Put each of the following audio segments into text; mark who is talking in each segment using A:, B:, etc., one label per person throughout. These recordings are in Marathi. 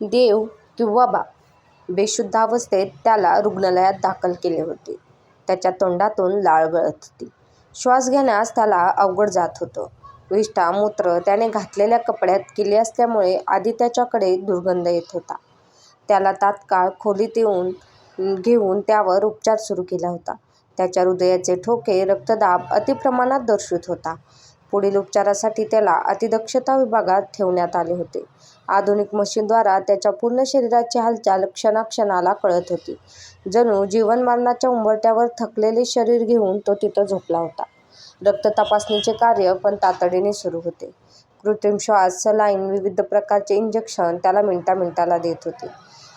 A: देव किंवा बाप बेशुद्ध अवस्थेत त्याला रुग्णालयात दाखल केले होते. त्याच्या तोंडातून लाळ गळत होती. श्वास घेण्यास त्याला अवघड जात होतं. विष्ठा, मूत्र त्याने घातलेल्या कपड्यात केले असल्यामुळे आधी त्याच्याकडे दुर्गंध येत होता. त्याला तात्काळ खोलीत येऊन घेऊन त्यावर उपचार सुरू केला होता. त्याच्या हृदयाचे ठोके, रक्तदाब अतिप्रमाणात दर्शवित होता. पुढील उपचारासाठी त्याला अतिदक्षता विभागात ठेवण्यात आले होते. आधुनिक मशीनद्वारा त्याच्या पूर्ण शरीराची हालचाल क्षणाक्षणाला कळत होती. जणू जीवन-मरणाच्या थकलेले शरीर घेऊन तो तिथं झोपला होता. रक्त तपासणीचे कार्य पण तातडीने सुरू होते. कृत्रिम श्वास, सलाईन, विविध प्रकारचे इंजेक्शन त्याला मिनटा मिनटाला देत होते.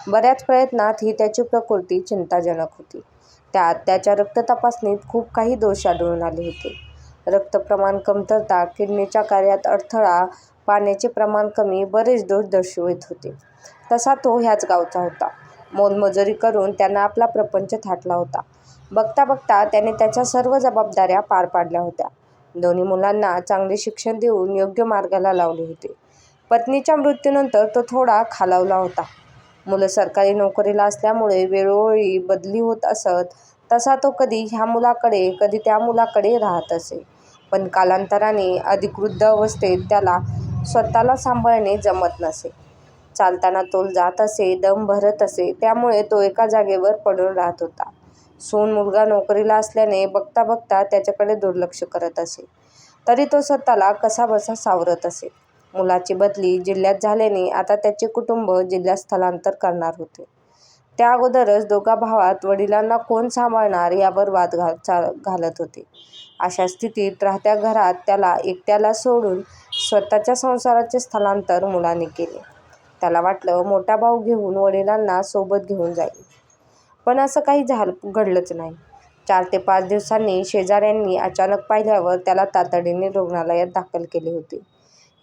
A: बऱ्याच प्रयत्नात ही त्याची प्रकृती चिंताजनक होती. त्यात त्याच्या रक्त तपासणीत खूप काही दोष आढळून आले होते. रक्तप्रमाण कमतरता, किडनीच्या कार्यात अडथळा, पाण्याचे प्रमाण कमी बरेच दोष दर्शवित होते. तसा तो ह्याच गावचा होता. मोलमजुरी करून त्यानं आपला प्रपंच थाटला होता. बघता बघता त्याने त्याच्या सर्व जबाबदाऱ्या पार पाडल्या होत्या. दोन्ही मुलांना चांगले शिक्षण देऊन योग्य मार्गाला लावले होते. पत्नीच्या मृत्यूनंतर तो थोडा खालावला होता. मुलं सरकारी नोकरीला असल्यामुळे वेळोवेळी बदली होत असत. तसा तो कधी ह्या मुलाकडे, कधी त्या मुलाकडे राहत असे. पण कालांतराने अधिकृत अवस्थेत त्याला स्वतःला सांभाळणे जमत नसे. चालताना तोल जात असे, दम भरत असे. त्यामुळे तो एका जागेवर पडून राहत होता. सून, मुलगा नोकरीला असल्याने बघता बघता त्याच्याकडे दुर्लक्ष करत असे. तरी तो स्वतःला कसाबसा सावरत असे. मुलाची बदली जिल्ह्यात झाल्याने आता त्याचे कुटुंब जिल्ह्यात स्थलांतर करणार होते. त्या अगोदरच दोघा भावात वडिलांना कोण सांभाळणार यावर वाद घालत होते. अशा स्थितीत राहत्या घरात त्याला एकट्याला सोडून स्वतःच्या संसाराचे स्थलांतर मुलाने केले. त्याला वाटलं मोठा भाऊ घेऊन वडिलांना सोबत घेऊन जाईल. पण असं काही झाल घडलंच नाही. चार ते पाच दिवसांनी शेजाऱ्यांनी अचानक पाहिल्यावर त्याला तातडीने रुग्णालयात दाखल केले होते.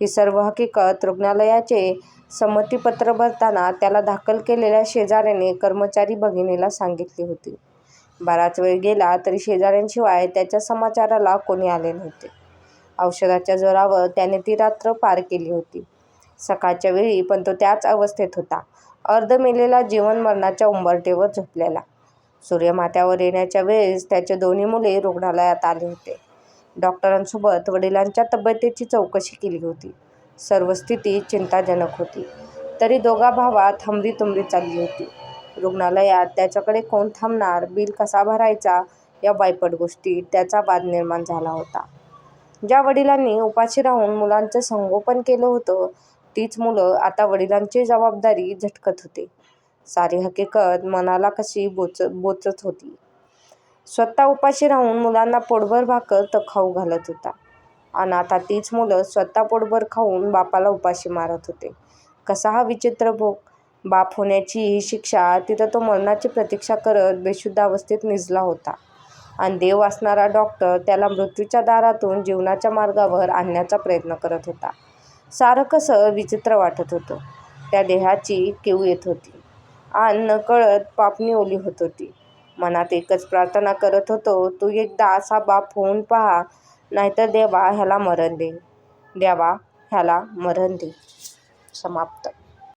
A: ही सर्व हकीकत रुग्णालयाचे संमतीपत्र भरताना त्याला दाखल केलेल्या शेजाऱ्याने कर्मचारी भगिनीला सांगितली होती. बराच वेळ गेला तरी शेजाऱ्यांशिवाय त्याच्या समाचाराला कोणी आले नव्हते. औषधाच्या जोरावर त्याने ती रात्र पार केली होती. सकाळच्या वेळी पण तो त्याच अवस्थेत होता. अर्ध-मेलेला जीवन-मरणाच्या उंबरटेवर झोपलेला. सूर्यमाथ्यावर येण्याच्या वेळेस त्याचे दोन्ही मुले रुग्णालयात आले होते. डॉक्टरांसोबत वडिलांच्या तब्येतीची चौकशी केली होती. सर्व स्थिती चिंताजनक होती. तरी दोघा भावात हमरी-तुमरी चालली होती. रुग्णालयात त्याच्याकडे कोण थांबणार, बिल कसा भरायचा या वायपट गोष्टीत त्याचा वाद निर्माण झाला होता. ज्या वडिलांनी उपाशी राहून मुलांचं संगोपन केलं होतं, तीच मुलं आता वडिलांची जबाबदारी झटकत होते. सारी हकीकत मनाला कशी बोचत होती. स्वतः उपाशी राहून मुलांना पोटभर भाकर तर खाऊ घालत होता. अन आता तीच मुलं स्वतः पोटभर खाऊन बापाला उपाशी मारत होते. कसा हा विचित्र भोग! बाप होण्याची ही शिक्षा! तिथं तो मरणाची प्रतीक्षा करत बेशुद्ध अवस्थेत निजला होता. अन देव असणारा डॉक्टर त्याला मृत्यूच्या दारातून जीवनाच्या मार्गावर आणण्याचा प्रयत्न करत होता. सारं कसं विचित्र वाटत होतं. त्या देहाची कीव येत होती. अन नकळत पापणी ओली होत होती. मनात एकच प्रार्थना करत होतो, तू एकदा असा बाप होऊन पहा, नाहीतर देवा ह्याला मरण दे. देवा ह्याला मरण दे. समाप्त.